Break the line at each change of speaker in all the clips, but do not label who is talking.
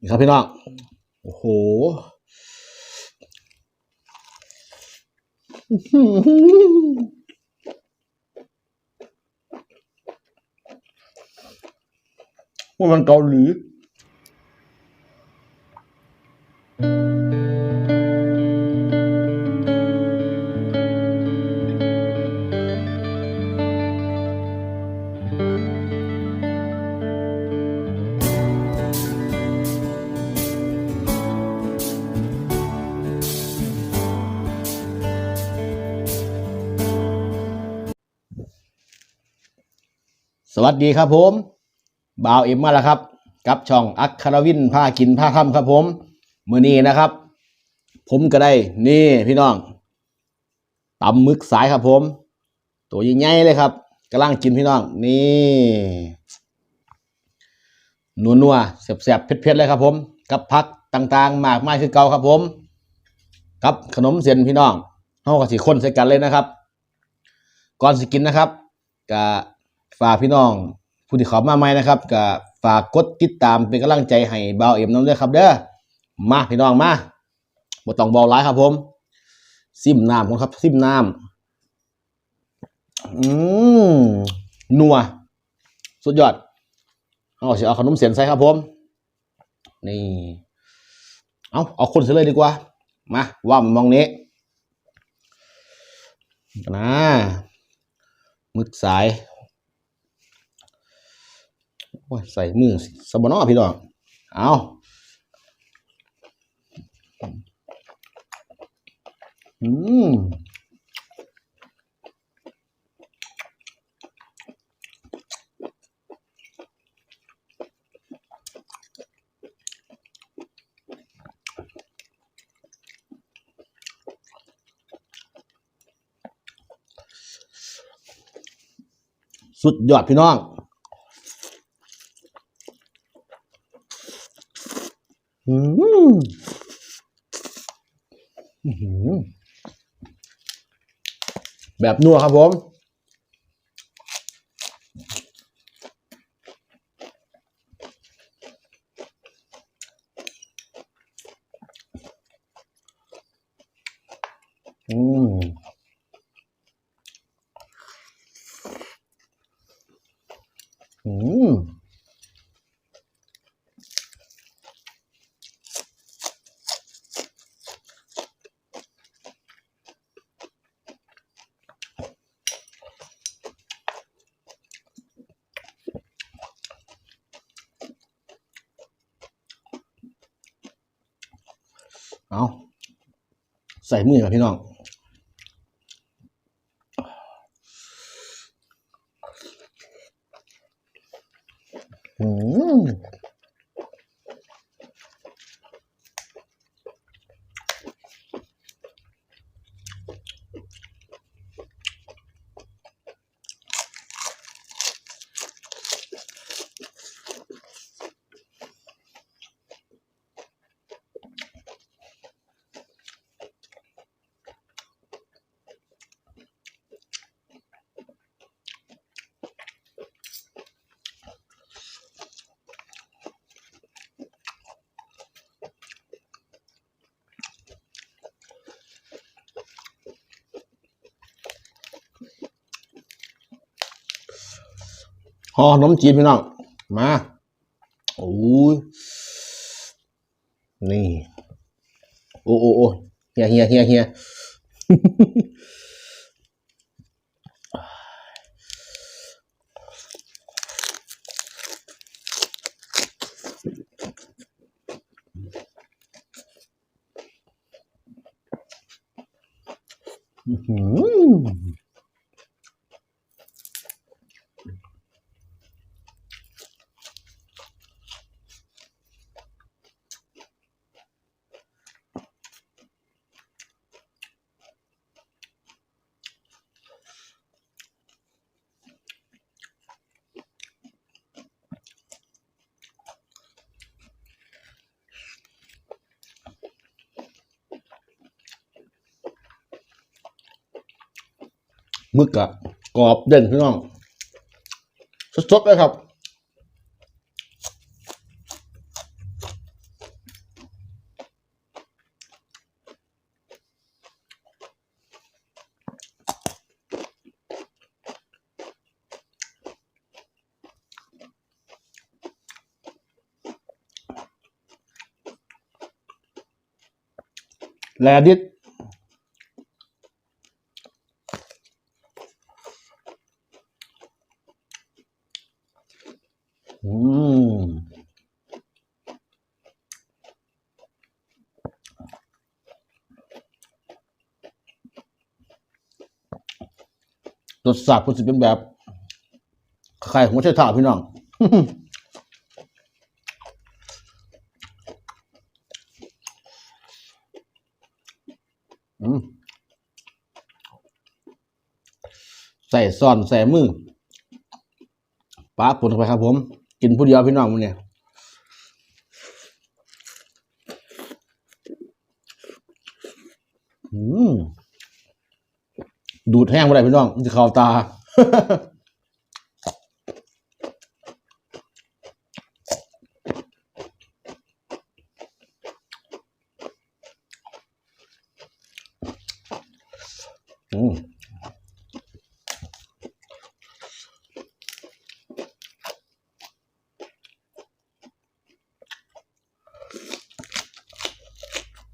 นี่ครับพี่น้องโอ้ สวัสดีครับผมบ่าวเอ็มมาแล้วครับ กับช่องอัคคารวินผ้ากินผ้าค่ำครับผมมือนี้นะครับ ผมก็ได้นี่พี่น้องตำมึกสายครับผม ตัวใหญ่ๆเลยครับกำลังกินพี่น้องนี่นัวนัวๆแสบๆเผ็ดเลยครับผม กับผักต่างๆ มากมายคือเก่าครับผม กับขนมเส้นพี่น้องเฮาก็สิคนใส่กันเลยนะครับ ก่อนสิกินนะครับก็ ฝากพี่น้องผู้ที่ขอมาใหม่นะครับก็ฝากกดติดตามเป็นกำลังใจให้บ่าวเอ็มน้ำด้วยครับเด้อมาพี่น้องมาบ่ต้องเบาหลายครับผม ซิมน้ำก่อนครับ ซิมน้ำอืมนัวสุดยอดเอาสิเอาขนมเสียนใส่ครับผม นี่ เอาเอาคนเสียเลยดีกว่า มาว่ามองนี้นะมึกสาย โอ้ยใส่มือสบนอพี่น้อง เอาอืมสุดยอดพี่น้อง อืมอื้อหือ แบบนัวครับผม อืมอืม เอาใส่มือกับพี่น้องอืม ห่อขนมจีนพี่น้อง มา โอ้ย นี่ โอ้โอ้โอ้เฮียเฮียเฮียเฮียอื้อ มึกอะกรอบเด่นพี่น้องสดๆเลยครับแลดิส รสชาติคุณสิเป็นแบบไข่หัวไชเท้าพี่น้องใส่ซ่อนใส่มือป้าปุ่นไปครับผม กินผู้เดียวพี่น้องมันเนี่ยอืม ดูดแห้งไปเลยพี่น้องมันจะเข้าตา อืม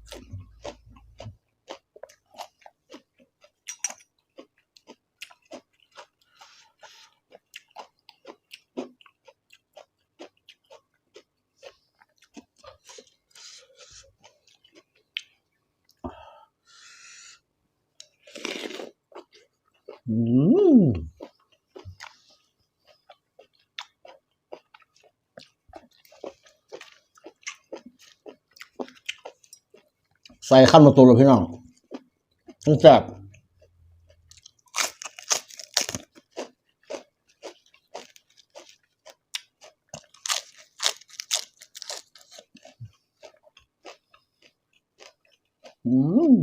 อืม ใส่ข้ามตัวเลยพี่น้องต้องแซ่บอืม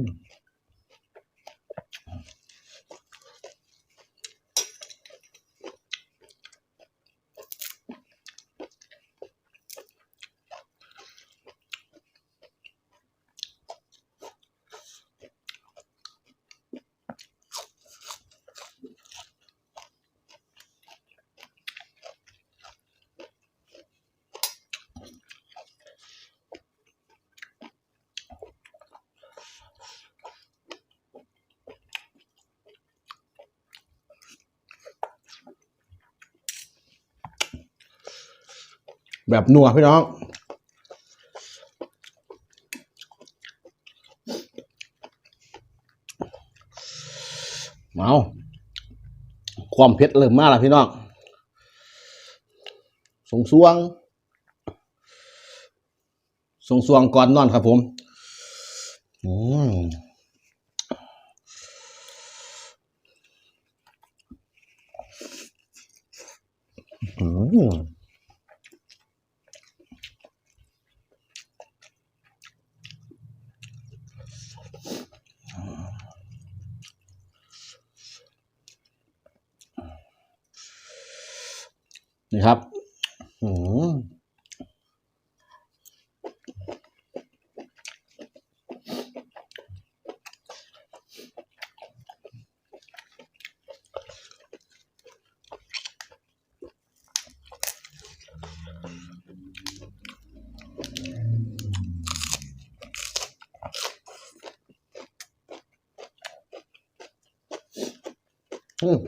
แบบนัวพี่น้องเอาความเผ็ดเริ่มมาแล้วพี่น้องสงสวงสงสวงก่อนนอนครับผมอืมอืม นะครับอืมอืม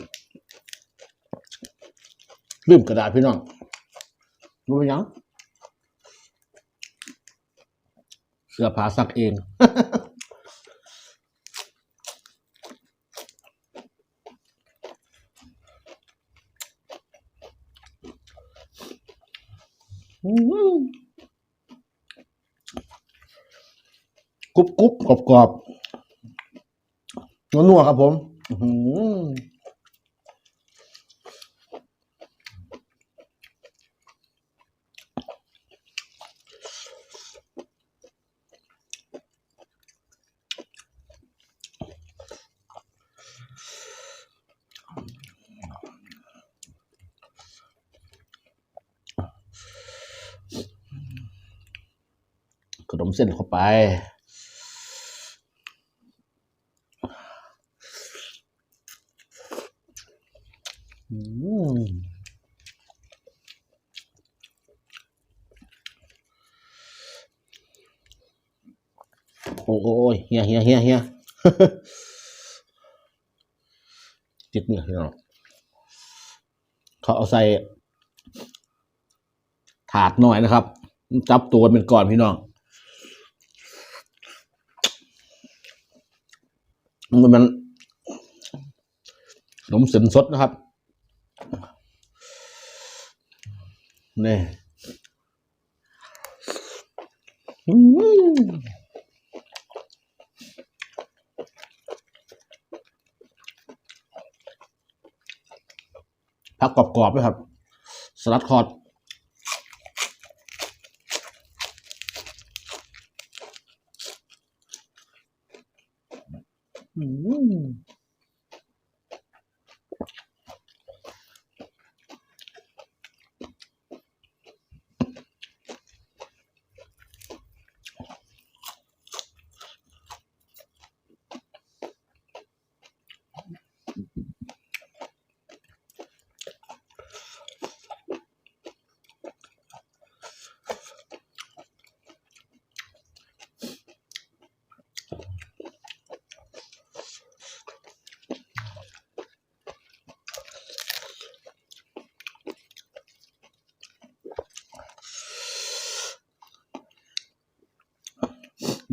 ลืมกระดาษพี่น้องรู้ไหมยังเสื้อผ้าซักเอง กรุบกรุบกรอบกรอบนัวๆครับผม อือหือ ขนม เส้นเข้าไป อืมโอ้โอ้ยเฮียเฮียเฮียเฮียจิตเนี่ยพี่น้องเขาเอาใส่ถาดหน่อยนะครับ จับตัวเป็นก่อนพี่น้อง มันมันขนมเส้นสดนะครับ นี่ผักกรอบๆด้วยครับ สลัดคอร์ด อืมนี่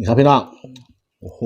ครับพี่น้องโอ้โ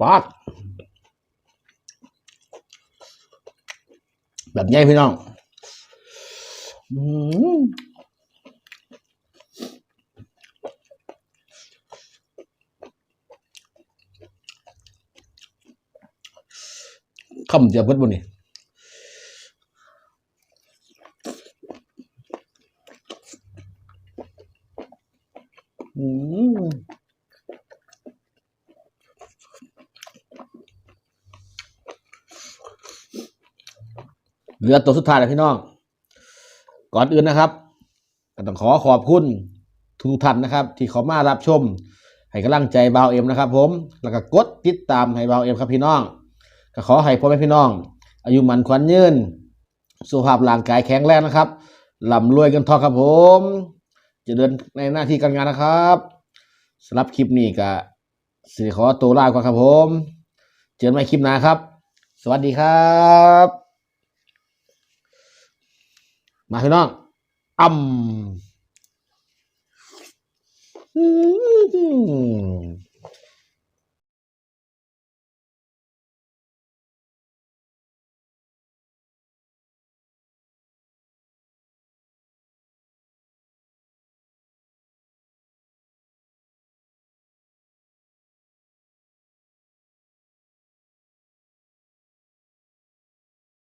ป๊อปาดแบบนี้พี่น้องคำเดียวเบิดบนนี่อืม เห ลือตัวสุดท้ายแล้วพี่น้อง ก่อนอื่นนะครับก็ต้องขอขอบคุณทุกท่านนะครับ ที่เขามารับชม ให้กำลังใจบาวเอ็มนะครับ ผม แล้วก็กดติดตามให้บาวเอ็มครับพี่น้องก็ขอให้พ่อแม่พี่น้อง อายุมันขวัญยืน สุขภาพร่างกายแข็งแรงนะครับร่ำรวยกันทองครับผมจะเดินในหน้าที่การงานนะครับสำหรับคลิปนี้ก็สิขอตัวลาก่อนครับผม เจอกันใหม่คลิปหน้าครับ สวัสดีครับ มาพี่น้องอ่ำ